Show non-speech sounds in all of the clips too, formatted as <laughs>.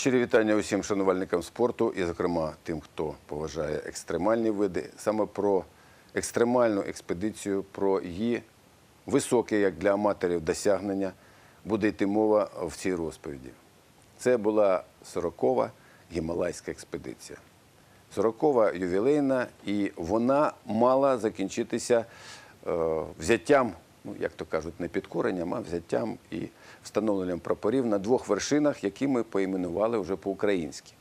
Щирі вітання усім шанувальникам спорту і, зокрема, тим, хто поважає екстремальні види. Саме про екстремальну експедицію, про її високе, як для аматорів, досягнення буде йти мова в цій розповіді. Це була 40-ва гімалайська експедиція. 40-ва ювілейна, і вона мала закінчитися е, взяттям, ну як то кажуть, не підкоренням, а взяттям і встановленням прапорів на двох вершинах, які ми поіменували вже по-українськи.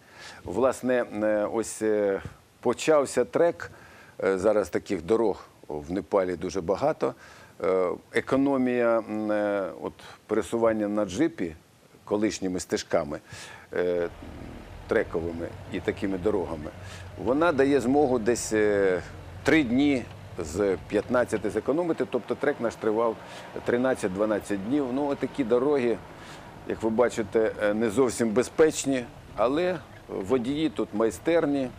Власне, е, ось е, почався трек. Е, Зараз таких дорог в Непалі дуже багато. Економія от, пересування на джипі колишніми стежками трековими і такими дорогами, вона дає змогу десь три дні з 15 зекономити. Тобто трек наш тривав 13-12 днів. Ну, такі дороги, як ви бачите, е, не зовсім безпечні, але водії тут майстерні.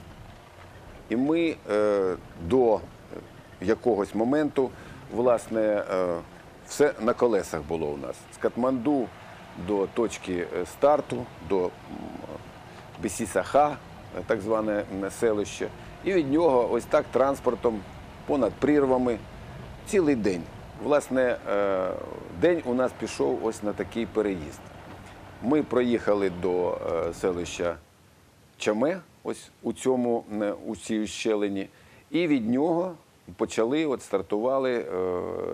І ми е, до якогось моменту, власне, е, все на колесах було у нас. З Катманду до точки е, старту, до Бесісаха, е, так зване селище. І від нього ось так транспортом понад прірвами цілий день. Власне, е, день у нас пішов ось на такий переїзд. Ми проїхали до е, селища Чаме, ось у цьому е, у цій щелині, і від нього почали, от стартували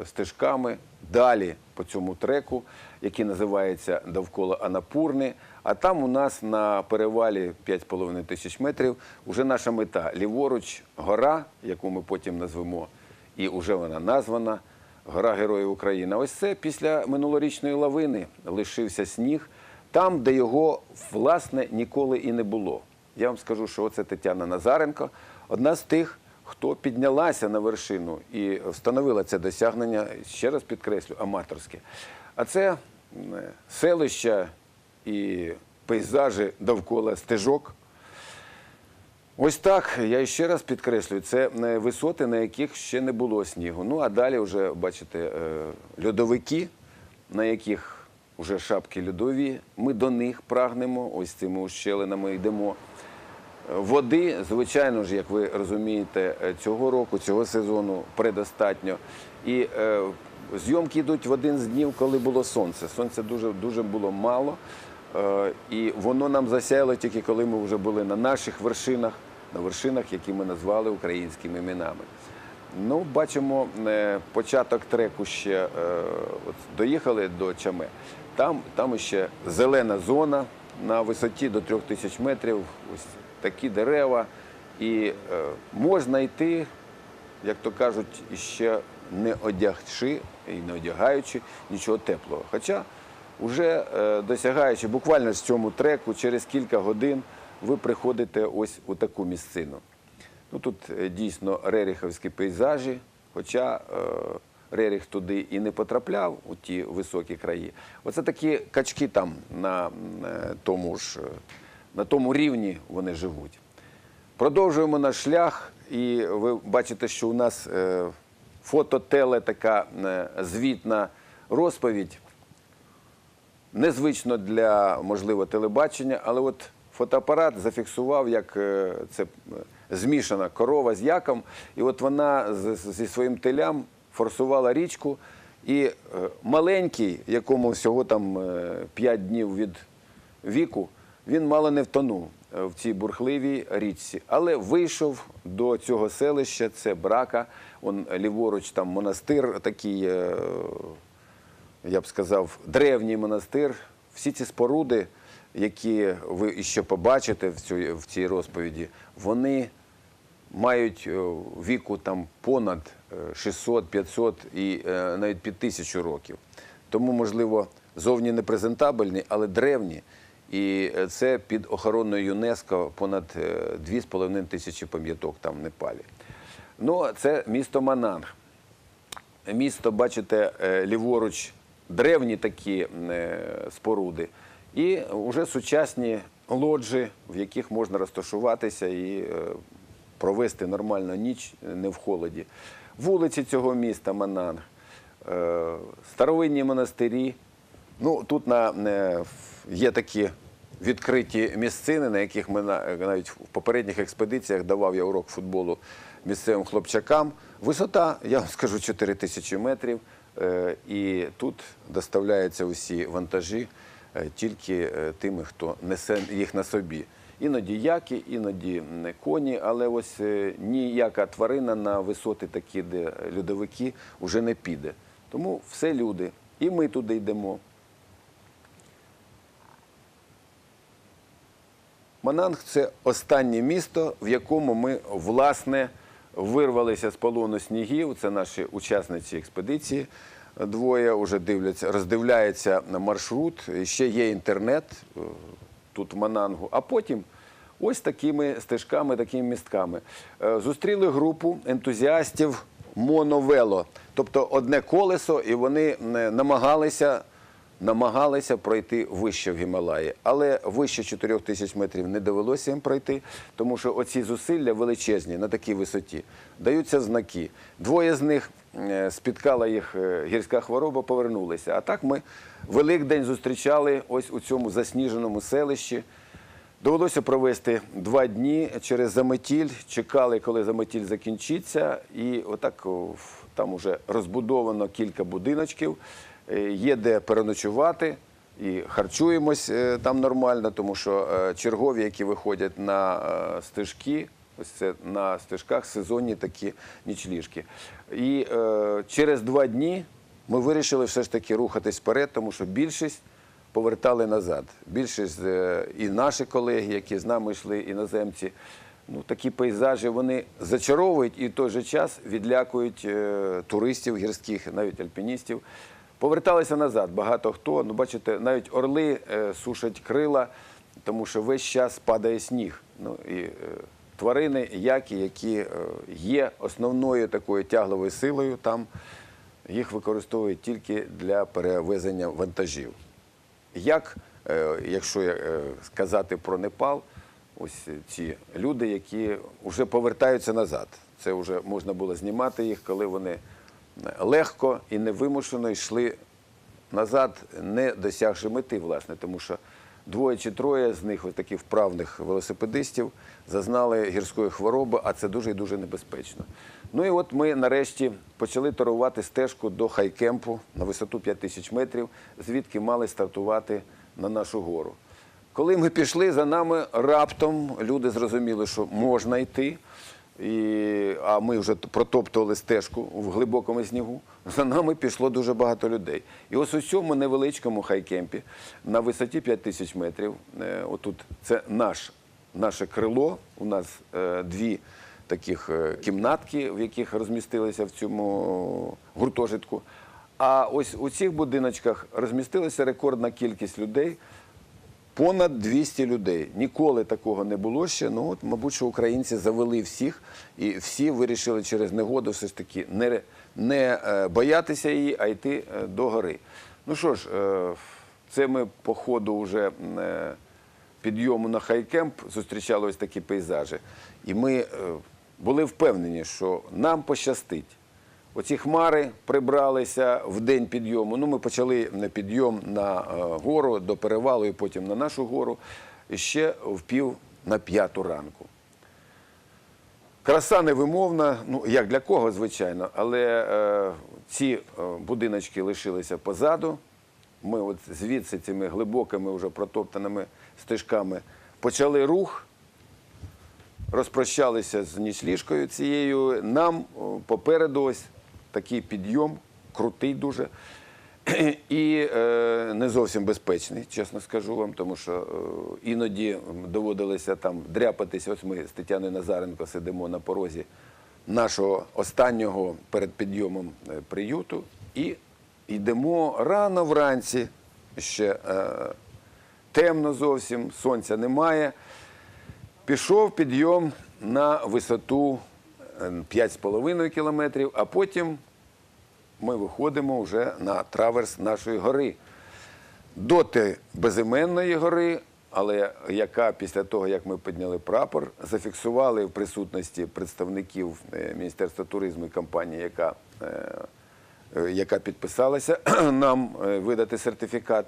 стежками далі по цьому треку, який називається довкола Анапурни. А там у нас на перевалі 5,5 тисяч метрів вже наша мета ліворуч гора, яку ми потім назвемо, і вже вона названа. Гора Героїв України. Ось це після минулорічної лавини лишився сніг, там, де його власне ніколи і не було. Я вам скажу, що оце Тетяна Назаренко, одна з тих, хто піднялася на вершину і встановила це досягнення, ще раз підкреслю, аматорське. А це м, селища і пейзажі довкола стежок. Ось так, я ще раз підкреслюю, це е, висоти, на яких ще не було снігу. Ну а далі вже, бачите, е, льодовики, на яких вже шапки льодові. Ми до них прагнемо, ось цими ущелинами йдемо. Води, звичайно ж, як ви розумієте, е, цього року, цього сезону предостатньо. І е, зйомки йдуть в один з днів, коли було сонце. Сонця дуже, дуже було мало. Е, І воно нам засяяло тільки коли ми вже були на наших вершинах, на вершинах, які ми назвали українськими іменами. Ну, бачимо е, початок треку ще е, от доїхали до Чаме. Там, там ще зелена зона на висоті до трьох тисяч метрів, ось такі дерева. І е, можна йти, як то кажуть, іще не одягши і не одягаючи нічого теплого. Хоча вже е, досягаючи буквально з цьому треку, через кілька годин ви приходите ось у таку місцину. Ну, тут е, дійсно реріховські пейзажі, хоча е, Реріх туди і не потрапляв у ті високі краї. Оце такі качки там на, тому ж, на тому рівні вони живуть. Продовжуємо наш шлях, і ви бачите, що у нас фото-теле така звітна розповідь незвично для можливо телебачення, але от фотоапарат зафіксував, як е, це е, змішана корова з яком, і от вона зі своїм телям форсувала річку. І е, маленький, якому всього там 5 днів від віку, він мало не втонув в цій бурхливій річці, але вийшов до цього селища, це брака, он ліворуч там монастир такий. Е, я б сказав, древній монастир. Всі ці споруди, які ви ще побачите в цій, в цій розповіді, вони мають е, віку там понад е, 600, 500 і е, навіть під тисячу років. Тому, можливо, зовні не презентабельні, але древні. І е, це під охороною ЮНЕСКО понад е, 2,5 тисячі пам'яток там в Непалі. Ну, це місто Мананг місто, бачите, е, ліворуч древні такі е, споруди, і вже сучасні лоджі, в яких можна розташуватися і е, провести нормально ніч не в холоді. Вулиці цього міста Мананг, е, старовинні монастирі. Ну, тут на, е, є такі відкриті місцини, на яких ми навіть в попередніх експедиціях давав я урок футболу місцевим хлопчакам. Висота, я вам скажу, 4 тисячі метрів. Е, І тут доставляються усі вантажі е, тільки е, тими, хто несе їх на собі. Іноді яки, іноді коні, але ось ніяка тварина на висоти такі, де льодовики, вже не піде. Тому все люди. І ми туди йдемо. Мананг це останнє місто, в якому ми власне вирвалися з полону снігів. Це наші учасниці експедиції. Двоє вже дивляться, роздивляються на маршрут. Ще є інтернет е, тут в Манангу. А потім ось такими стежками, такими містками. Е, Зустріли групу ентузіастів моновело, тобто одне колесо, і вони е, намагалися намагалися пройти вище в Гімалаї, але вище 4 тисяч метрів не довелося їм пройти, тому що оці зусилля величезні на такій висоті даються знаки. Двоє з них е, спіткала їх е, гірська хвороба, повернулися. А так ми Великдень зустрічали ось у цьому засніженому селищі. Довелося провести два дні через заметіль. Чекали, коли заметіль закінчиться, і отак там уже розбудовано кілька будиночків. Е, Є де переночувати і харчуємось е, там нормально, тому що е, чергові, які виходять на стежки, ось це на стежках сезонні такі нічліжки. І е, через два дні ми вирішили все ж таки рухатись вперед, тому що більшість повертали назад. Більшість е, і наші колеги, які з нами йшли, іноземці, ну такі пейзажі вони зачаровують і в той же час відлякують е, туристів гірських, навіть альпіністів. Поверталися назад. Багато хто. Ну, бачите, навіть орли е, сушать крила, тому що весь час падає сніг. Ну і е, тварини, які, які е, є основною такою тягловою силою, там їх використовують тільки для перевезення вантажів. Як, е, якщо е, сказати про Непал, ось ці люди, які вже повертаються назад. Це вже можна було знімати їх, коли вони легко і невимушено йшли назад, не досягши мети, власне, тому що двоє чи троє з них, ось таких вправних велосипедистів, зазнали гірської хвороби, а це дуже і дуже небезпечно. Ну і от ми нарешті почали торувати стежку до хайкемпу на висоту 5 тисяч метрів, звідки мали стартувати на нашу гору. Коли ми пішли, за нами раптом люди зрозуміли, що можна йти. І, а ми вже протоптували стежку в глибокому снігу. <laughs> За нами пішло дуже багато людей. І ось у цьому невеличкому хайкемпі на висоті 5 тисяч метрів, е, отут це наш, наше крило, у нас е, дві таких е, кімнатки, в яких розмістилися в цьому гуртожитку. А ось у цих будиночках розмістилася рекордна кількість людей. Понад 200 людей. Ніколи такого не було ще. Ну от, мабуть, що українці завели всіх, і всі вирішили через негоду все ж таки не, не е, боятися її, а йти е, до гори. Ну що ж, е, це ми по ходу вже підйому на хайкемп зустрічали ось такі пейзажі. І ми були впевнені, що нам пощастить. Оці хмари прибралися в день підйому. Ну, ми почали на підйом на е, гору до перевалу і потім на нашу гору ще в пів на п'яту ранку. Краса невимовна, ну як для кого, звичайно, але е, ці е, будиночки лишилися позаду. Ми от звідси цими глибокими, вже протоптаними стежками почали рух розпрощалися з нічліжкою цією. Нам попереду ось такий підйом, крутий дуже. <clears throat> І е, не зовсім безпечний, чесно скажу вам, тому що е, іноді доводилося там дряпатись. Ось ми з Тетяною Назаренко сидимо на порозі нашого останнього перед підйомом е, приюту і йдемо рано вранці, ще е, темно зовсім, сонця немає. Пішов підйом на висоту е, 5,5 кілометрів, а потім ми виходимо вже на траверс нашої гори. Доти безіменної гори, але яка після того, як ми підняли прапор, зафіксували в присутності представників е, Міністерства туризму і компанії, яка, е, е, яка підписалася <clears throat> нам видати сертифікат.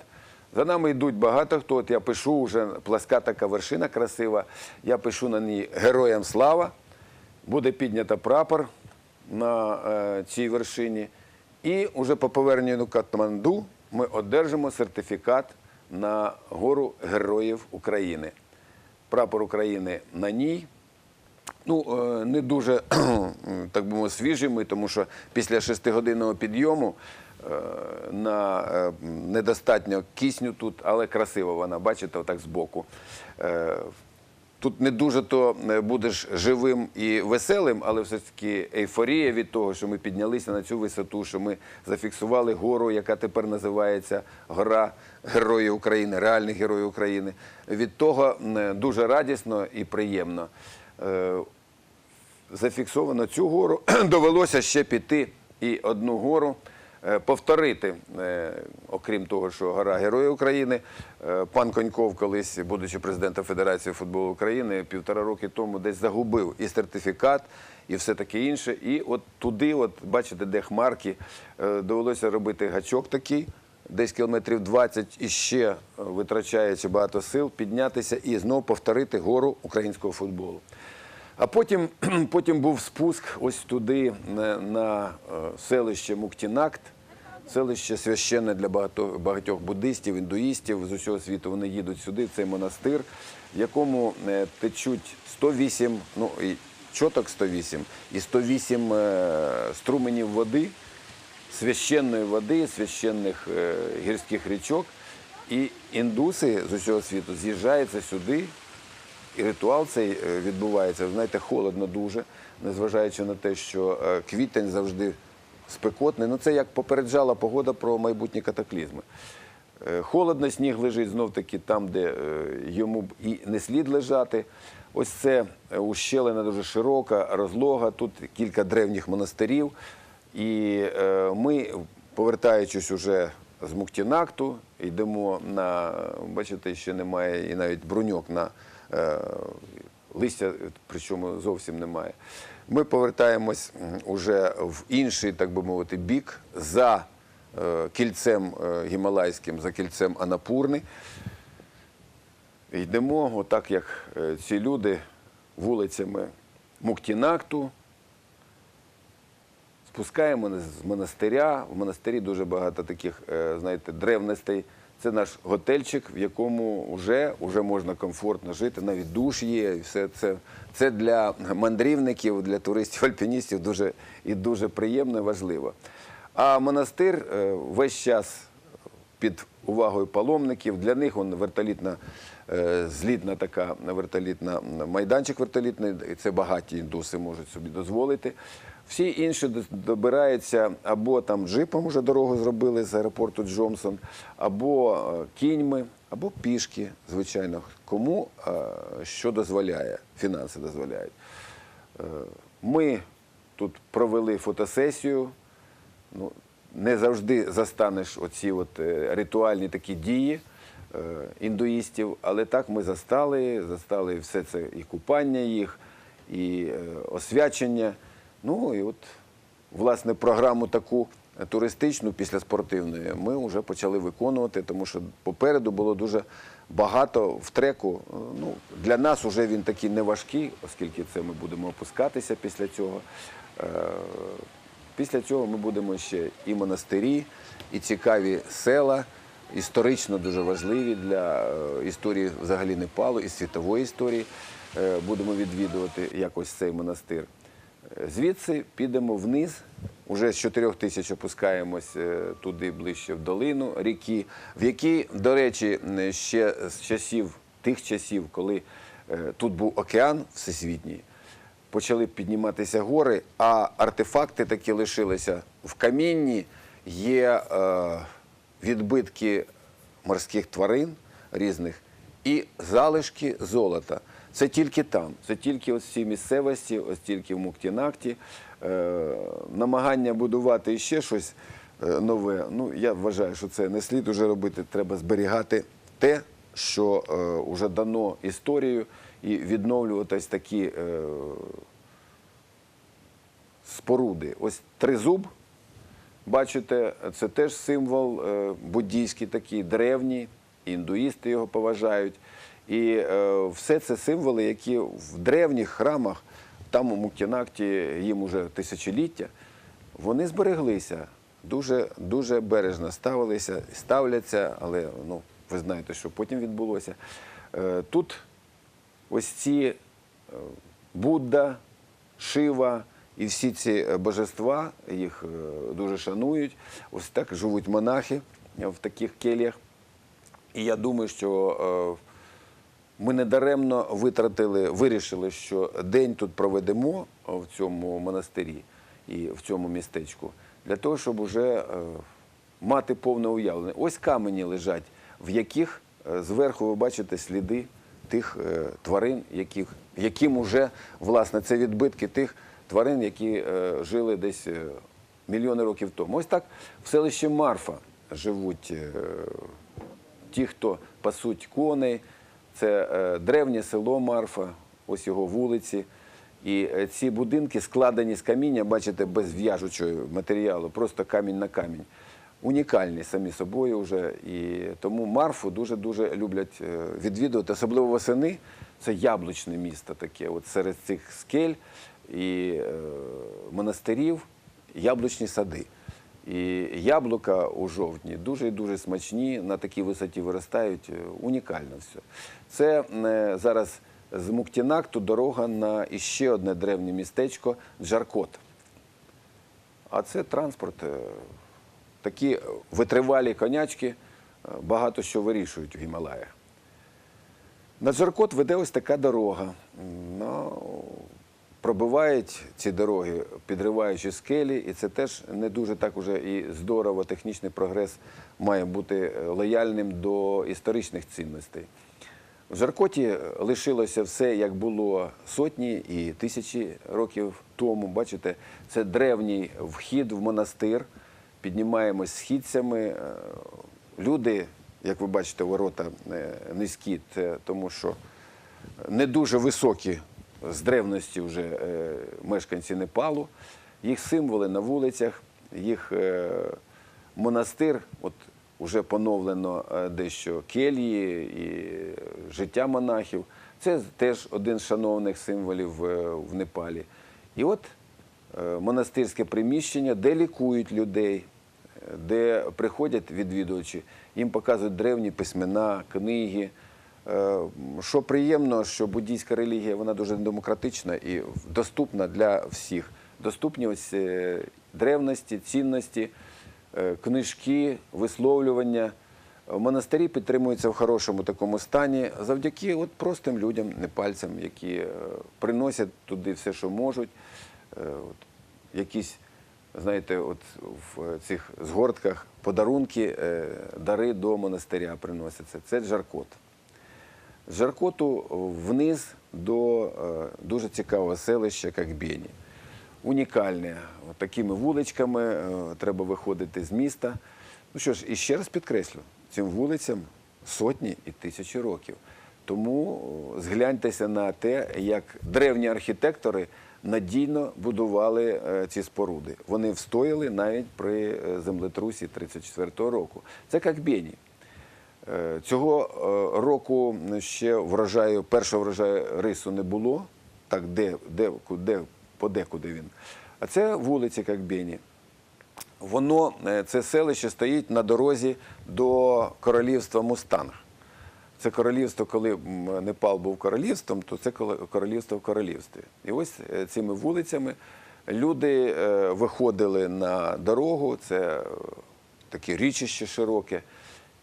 За нами йдуть багато хто. От я пишу вже пласка така вершина красива. Я пишу на ній Героям слава. Буде піднято прапор на цій вершині. І вже по поверненню до Катманду ми одержимо сертифікат на гору Героїв України. Прапор України на ній. Ну, е, не дуже, <clears throat> так би мовити, свіжі ми, тому що після шестигодинного підйому е, на е, недостатньо кисню тут, але красиво вона, бачите, отак збоку. Тут не дуже то е, будеш живим і веселим, але все таки ейфорія від того, що ми піднялися на цю висоту, що ми зафіксували гору, яка тепер називається Гора Героїв України, реальних героїв України. Від того е, дуже радісно і приємно. Е, зафіксовано цю гору, <clears throat> довелося ще піти і одну гору повторити. Е, Окрім того, що гора Героїв України, е, пан Коньков, колись, будучи президентом Федерації футболу України, півтора роки тому десь загубив і сертифікат, і все таке інше. І от туди, от бачите, де хмарки, е, довелося робити гачок такий. Десь кілометрів 20 і ще е, витрачаючи багато сил, піднятися і знову повторити гору українського футболу. А потім, <clears throat> потім був спуск ось туди, на, на е, селище Муктінакт. Селище священне для багато, багатьох буддистів, індуїстів з усього світу. Вони їдуть сюди, цей монастир, в якому е, течуть 108, ну і чоток 108, і 108 е, струменів води, священної води, священних гірських річок. І індуси з усього світу з'їжджаються сюди, і ритуал цей е, відбувається, знаєте, холодно дуже, незважаючи на те, що е, квітень завжди спекотний. Ну це як попереджала погода про майбутні катаклізми. Е, Холодно, сніг лежить знов таки там, де йому б і не слід лежати. Ось це ущелина дуже широка, розлога. Тут кілька древніх монастирів. І ми, повертаючись уже з Муктінакту, йдемо на, бачите, ще немає і навіть бруньок на листя, причому зовсім немає. Ми повертаємось уже в інший, так би мовити, бік за е, кільцем е, гімалайським, за кільцем Анапурни. Йдемо, отак як е, ці люди, вулицями Муктінакту, спускаємо з монастиря. В монастирі дуже багато таких, е, знаєте, древностей. Це наш готельчик, в якому вже, вже можна комфортно жити, навіть душ є. І все це, це для мандрівників, для туристів, альпіністів дуже і дуже приємно і важливо. А монастир е, весь час під увагою паломників. Для них он вертолітна, е, злітна така вертолітна майданчик вертолітний. Це багаті індуси можуть собі дозволити. Всі інші добираються або там джипом вже дорогу зробили з аеропорту Джонсон, або е, кіньми, або пішки, звичайно. Кому е, що дозволяє, фінанси дозволяють. Е, Ми тут провели фотосесію. Ну, не завжди застанеш оці от ритуальні такі дії індуїстів, але так ми застали, застали все це і купання їх, і освячення. Ну і от, власне, програму таку туристичну після спортивної ми вже почали виконувати, тому що попереду було дуже багато в треку. Ну, для нас вже він такий не важкий, оскільки це ми будемо опускатися після цього. Е, Після цього ми будемо ще і монастирі, і цікаві села, історично дуже важливі для е, історії взагалі Непалу і світової історії. Е, Будемо відвідувати якось цей монастир. Звідси підемо вниз, уже з 4 тисяч опускаємось е, туди ближче в долину ріки, в якій, до речі, ще з часів тих часів, коли е, тут був океан всесвітній, почали підніматися гори, а артефакти такі лишилися в камінні. Є е, відбитки морських тварин різних і залишки золота. Це тільки там, це тільки ось цій місцевості, ось тільки в Муктінакті. Е, намагання будувати ще щось е, нове. Ну, я вважаю, що це не слід уже робити. Треба зберігати те, що е, вже дано історією, і відновлювати ось такі е, споруди. Ось тризуб, бачите, це теж символ е, буддійський такий, древній, індуїсти його поважають. І е, все це символи, які в древніх храмах, там у Муктінакті їм уже тисячоліття, вони збереглися, дуже, дуже бережно ставилися, ставляться, але ну, ви знаєте, що потім відбулося. Е, Тут ось ці е, Будда, Шива і всі ці е, божества, їх е, дуже шанують. Ось так живуть монахи в таких кельях. І я думаю, що ми недаремно витратили, вирішили, що день тут проведемо в цьому монастирі і в цьому містечку, для того, щоб уже е, мати повне уявлення. Ось камені лежать, в яких е, зверху ви бачите сліди тих е, тварин, яких, яким уже, власне, це відбитки тих тварин, які жили десь мільйони років тому. Ось так в селищі Марфа живуть ті, хто пасуть коней. Це е, древнє село Марфа, ось його вулиці. І е, ці будинки складені з каміння, бачите, без в'яжучого матеріалу, просто камінь на камінь. Унікальні самі собою вже. І тому Марфу дуже-дуже люблять е, відвідувати, особливо восени. Це яблучне місто таке. От серед цих скель і монастирів яблучні сади. І яблука у жовтні дуже і дуже смачні, на такій висоті виростають. е, Унікально все. Це е, зараз з Муктінакту дорога на іще одне древнє містечко Джаркот. А це транспорт. е, Такі витривалі конячки багато що вирішують у Гімалаях. На Джаркот веде ось така дорога. Пробивають ці дороги, підриваючи скелі, і це теж не дуже так уже і здорово. Технічний прогрес має бути е, лояльним до історичних цінностей. В Жаркоті лишилося все, як було сотні і тисячі років тому. Бачите, це древній вхід в монастир. Піднімаємось східцями. Е, Люди, як ви бачите, ворота е, низькі, це тому що не дуже високі з древності вже е, мешканці Непалу. Їх символи на вулицях, їх е, монастир, от уже поновлено е, дещо кельї і життя монахів. Це теж один з шановних символів в Непалі. І от монастирське приміщення, де лікують людей, де приходять відвідувачі, їм показують древні письмена, книги. Е, Що приємно, що буддійська релігія вона дуже демократична і доступна для всіх. Доступні ось е, древності, цінності, е, книжки, висловлювання. Монастирі підтримуються в хорошому такому стані завдяки от простим людям, непальцям, які е, приносять туди все, що можуть. От, якісь, знаєте, от в цих згортках подарунки, дари до монастиря приносяться. Це джаркот. Жаркоту вниз до е, дуже цікавого селища Какбєні. Унікальне. Такими вуличками е, треба виходити з міста. Ну що ж, і ще раз підкреслю, цим вулицям сотні і тисячі років. Тому згляньтеся на те, як древні архітектори надійно будували е, ці споруди. Вони встояли навіть при е, землетрусі 34-го року. Це Какбєні. Е, Цього е, року ще врожаю, першого врожаю рису не було, так де, де, де, подекуди він. А це вулиця Какбєні. Воно, е, це селище стоїть на дорозі до королівства Мустанг. Це королівство, коли Непал був королівством, то це королівство в королівстві. І ось цими вулицями люди виходили на дорогу, це таке річище широке,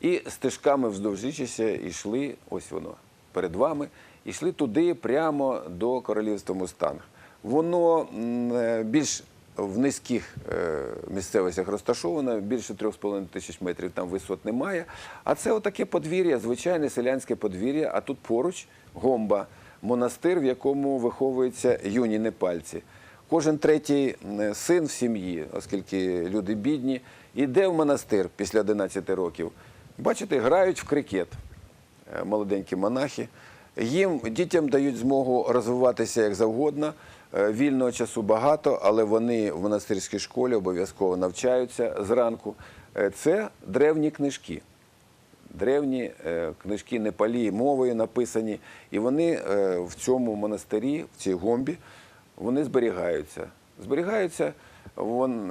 і стежками вздовж річища йшли, ось воно перед вами, йшли туди прямо до королівства Мустанг. Воно е, більш в низьких е, місцевостях розташовано, більше 3,5 тисяч метрів там висот немає. А це отаке подвір'я, звичайне селянське подвір'я, а тут поруч гомба, монастир, в якому виховуються юні непальці. Кожен третій син в сім'ї, оскільки люди бідні, іде в монастир після 11 років. Бачите, грають в крикет е, молоденькі монахи. Їм дітям дають змогу розвиватися як завгодно. Е, Вільного часу багато, але вони в монастирській школі обов'язково навчаються зранку. Е, Це древні книжки. древні книжки Непалі мовою написані. І вони в цьому монастирі, в цій гомбі, вони зберігаються. Зберігаються. Вон,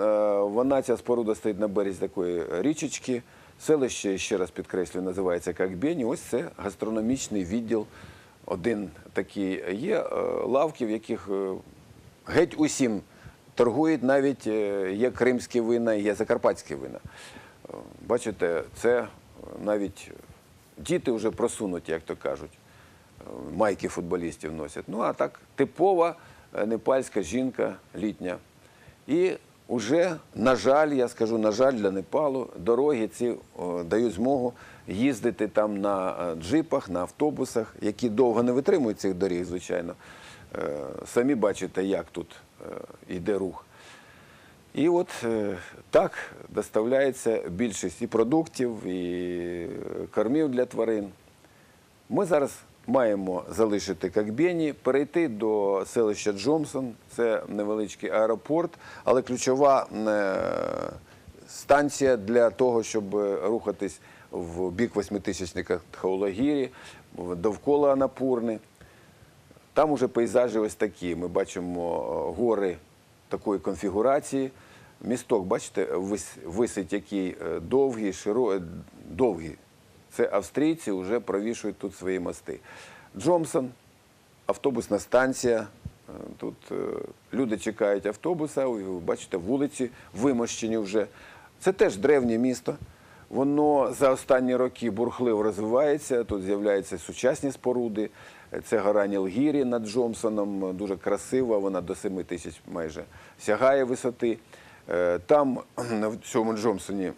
вона ця споруда стоїть на березі такої річечки. Селище, ще раз підкреслюю, називається Какбені. Ось це гастрономічний відділ. Один такий є е, лавки, в яких е, геть усім торгують. Навіть е, є кримські вина, є закарпатські вина. Бачите, це навіть діти вже просунуті, як то кажуть. Майки футболістів носять. Ну а так, типова непальська жінка літня. І вже, на жаль, я скажу, на жаль, для Непалу дороги ці дають змогу їздити там на е, джипах, на автобусах, які довго не витримують цих доріг, звичайно. Е, Самі бачите, як тут е, йде рух. І от е, так доставляється більшість і продуктів, і е, кормів для тварин. Ми зараз маємо залишити Какбені, перейти до селища Джомсон. Це невеличкий аеропорт, але ключова е, станція для того, щоб рухатись в бік восьмитисячника Тхаулагірі, довкола Анапурни. Там уже пейзажі ось такі. Ми бачимо е, гори такої конфігурації. Місток, бачите, висить який е, довгий, широ... е, довгий. Це австрійці вже провішують тут свої мости. Джомсон, автобусна станція. Е, Тут е, люди чекають автобуса, ви бачите, вулиці вимощені вже. Це теж древнє місто. Воно за останні роки бурхливо розвивається. Тут з'являються сучасні споруди. Це гора Нілгірі над Джомсоном, дуже красива, вона до 7 тисяч майже сягає висоти. Е, Там в цьому Джомсоні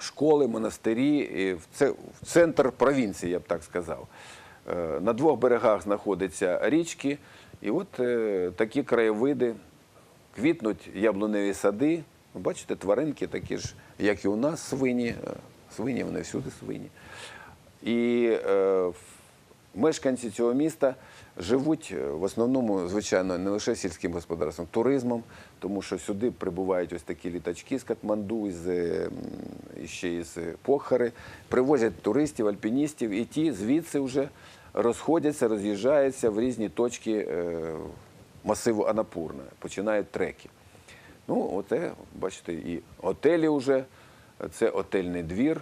школи, монастирі, це центр провінції, я б так сказав. Е, На двох берегах знаходяться річки, і от е, такі краєвиди, квітнуть яблуневі сади. Бачите, тваринки такі ж, як і у нас, свині. Е, Свині, вони всюди свині. І мешканці цього міста живуть е, в основному, звичайно, не лише сільським господарством, туризмом, тому що сюди прибувають ось такі літачки з Катманду, з, е, ще із Похари, привозять туристів, альпіністів, і ті звідси вже розходяться, роз'їжджаються в різні точки е, масиву Анапурна, починають треки. Ну, оце, бачите, і готелі вже, це отельний двір.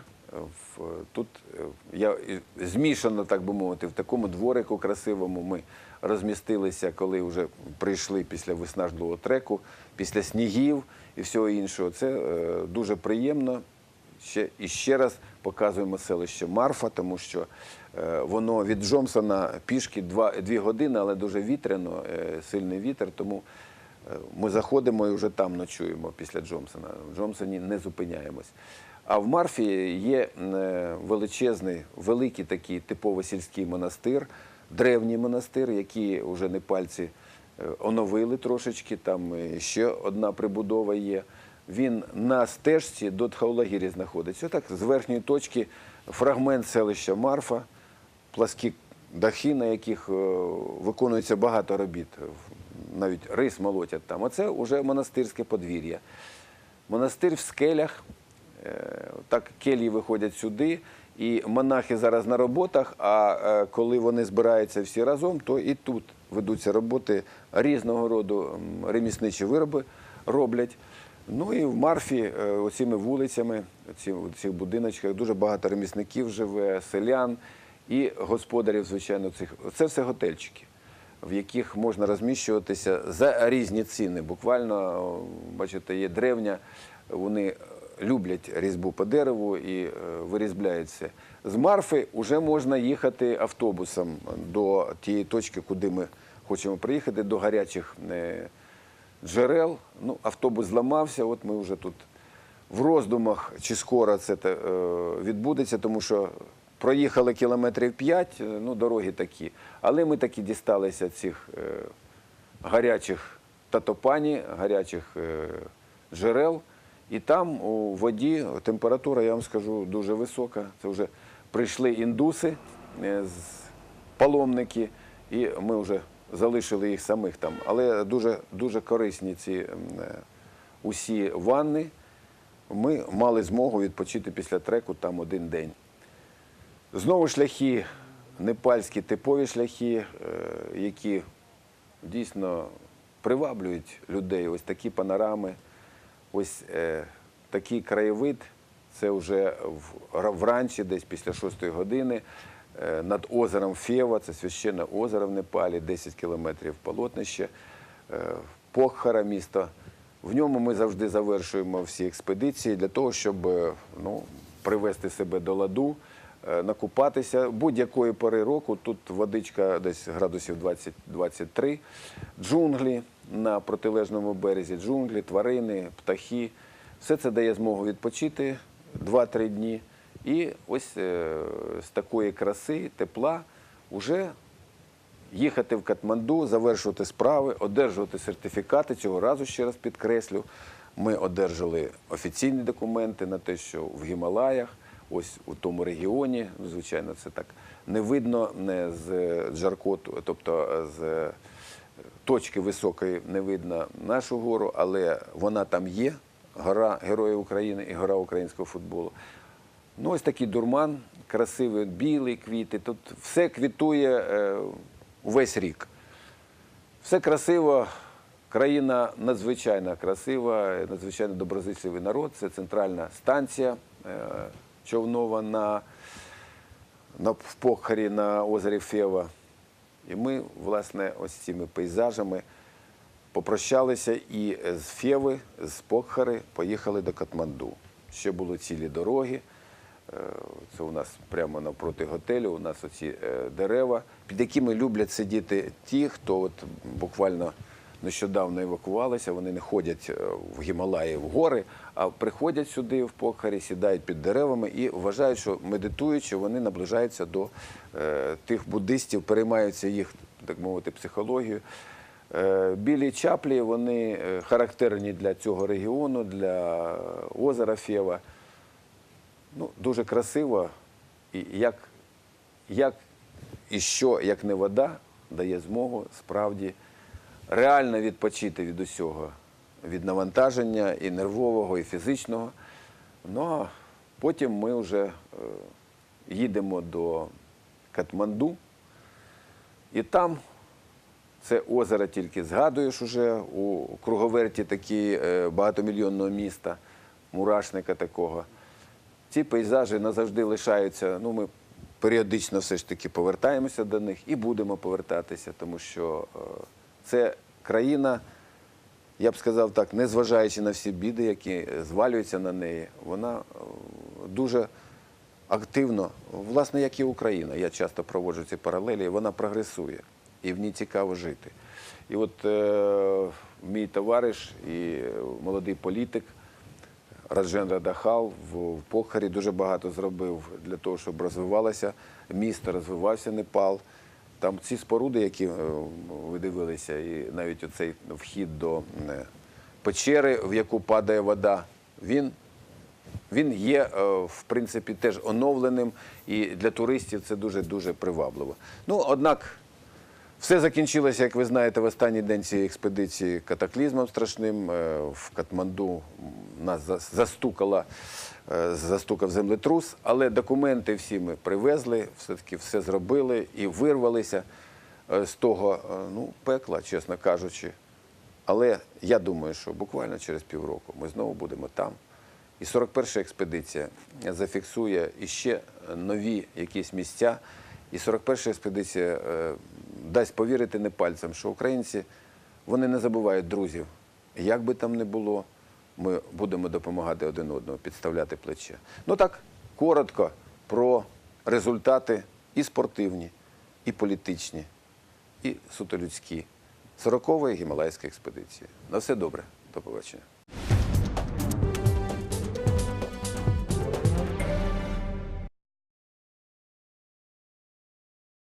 Тут е, я змішано, так би мовити, в такому дворику красивому ми розмістилися, коли вже прийшли після виснажливого треку, після снігів і всього іншого. Це е, дуже приємно. Ще, і ще раз показуємо селище Марфа, тому що е, воно від Джомсона пішки два, дві години, але дуже вітряно, сильний вітер, тому Ми заходимо і вже там ночуємо після Джомсона. В Джомсоні не зупиняємось. А в Марфі є е, величезний, великий такий типово сільський монастир, древній монастир, який вже непальці е, оновили трошечки. Там е, ще одна прибудова є. Він на стежці до Тхаулагірі знаходиться. Отак з верхньої точки фрагмент селища Марфа, пласкі дахи, на яких виконується багато робіт. Навіть рис молотять там. Оце вже монастирське подвір'я. Монастир в скелях. Е, Так келії виходять сюди, і монахи зараз на роботах. А е, коли вони збираються всі разом, то і тут ведуться роботи різного роду ремісничі вироби роблять. Ну і в Марфі е, оціми вулицями, оці, в цих будиночках дуже багато ремісників живе, селян і господарів, звичайно, цих. Це все готельчики в яких можна розміщуватися за різні ціни. Буквально, бачите, є древня, вони люблять різьбу по дереву і е, вирізбляються. З Марфи вже можна їхати автобусом до тієї точки, куди ми хочемо приїхати, до гарячих е, джерел. Ну, автобус зламався, от ми вже тут в роздумах, чи скоро це е, відбудеться, тому що проїхали кілометрів 5, ну, дороги такі. Але ми таки дісталися цих гарячих татопані, гарячих джерел. І там у воді температура, я вам скажу, дуже висока. Це вже прийшли індуси, е, паломники, і ми вже залишили їх самих там. Але дуже, дуже корисні ці е, усі ванни. Ми мали змогу відпочити після треку там один день. Знову шляхи, непальські типові шляхи, е, які дійсно приваблюють людей. Ось такі панорами, ось е, такий краєвид. Це вже вранці, десь після 6 години, е, над озером Фєва, це священне озеро в Непалі, 10 кілометрів полотнище, е, Покхара місто. В ньому ми завжди завершуємо всі експедиції для того, щоб е, ну, привести себе до ладу, накупатися будь-якої пори року. Тут водичка десь градусів 20-23, джунглі на протилежному березі, джунглі, тварини, птахи. Все це дає змогу відпочити 2-3 дні. І ось е, з такої краси, тепла, вже їхати в Катманду, завершувати справи, одержувати сертифікати. Цього разу ще раз підкреслю. Ми одержали офіційні документи на те, що в Гімалаях, ось у тому регіоні, звичайно, це так не видно, не з Джаркоту, тобто е, з е, точки високої не видно нашу гору, але вона там є. Гора Героїв України і гора українського футболу. Ну, ось такий дурман, красивий, білий квіти. Тут все квітує е, увесь рік. Все красиво, країна надзвичайно красива, надзвичайно доброзичливий народ. Це центральна станція е, човнова на, на в Покхарі на озері Фева. І ми, власне, ось цими пейзажами попрощалися і з Фєви, з Покхари поїхали до Катманду. Ще були цілі дороги. Е, Це у нас прямо навпроти готелю. У нас оці е, дерева, під якими люблять сидіти ті, хто от буквально нещодавно евакувалися. Вони не ходять е, в Гімалаї в гори, а приходять сюди в Покхарі, сідають під деревами і вважають, що медитуючи, вони наближаються до е, тих буддистів, переймаються їх, так мовити, психологією. Е, Білі чаплі вони е, характерні для цього регіону, для озера Фєва. Ну, дуже красиво. І як, як і що, як не вода, дає змогу справді реально відпочити від усього, від навантаження і нервового, і фізичного. Ну а потім ми вже е, їдемо до Катманду, і там це озеро тільки згадуєш уже у круговерті такі е, багатомільйонного міста, мурашника такого. Ці пейзажі назавжди лишаються. Ну, ми періодично все ж таки повертаємося до них і будемо повертатися, тому що е, це країна, я б сказав так, незважаючи на всі біди, які звалюються на неї, вона е, дуже активно, власне, як і Україна. Я часто проводжу ці паралелі, вона прогресує і в ній цікаво жити. І от е, мій товариш і молодий політик Раджен Радахал в, Покхарі дуже багато зробив для того, щоб розвивалося місто, розвивався Непал. Там ці споруди, які е, ви дивилися, і навіть оцей вхід до е, печери, в яку падає вода, він він є, е, в принципі, теж оновленим, і для туристів це дуже-дуже привабливо. Ну, однак, все закінчилося, як ви знаєте, в останній день цієї експедиції катаклізмом страшним. Е, В Катманду нас застукала, е, застукав землетрус, але документи всі ми привезли, все-таки все зробили і вирвалися е, з того ну, пекла, чесно кажучи. Але я думаю, що буквально через півроку ми знову будемо там. І 41-ша експедиція зафіксує іще нові якісь місця. І 41-ша експедиція е, дасть повірити не пальцем, що українці вони не забувають друзів. Як би там не було, ми будемо допомагати один одному, підставляти плече. Ну так, коротко про результати і спортивні, і політичні, і суто людські 40-ї гімалайської експедиції. На все добре. До побачення.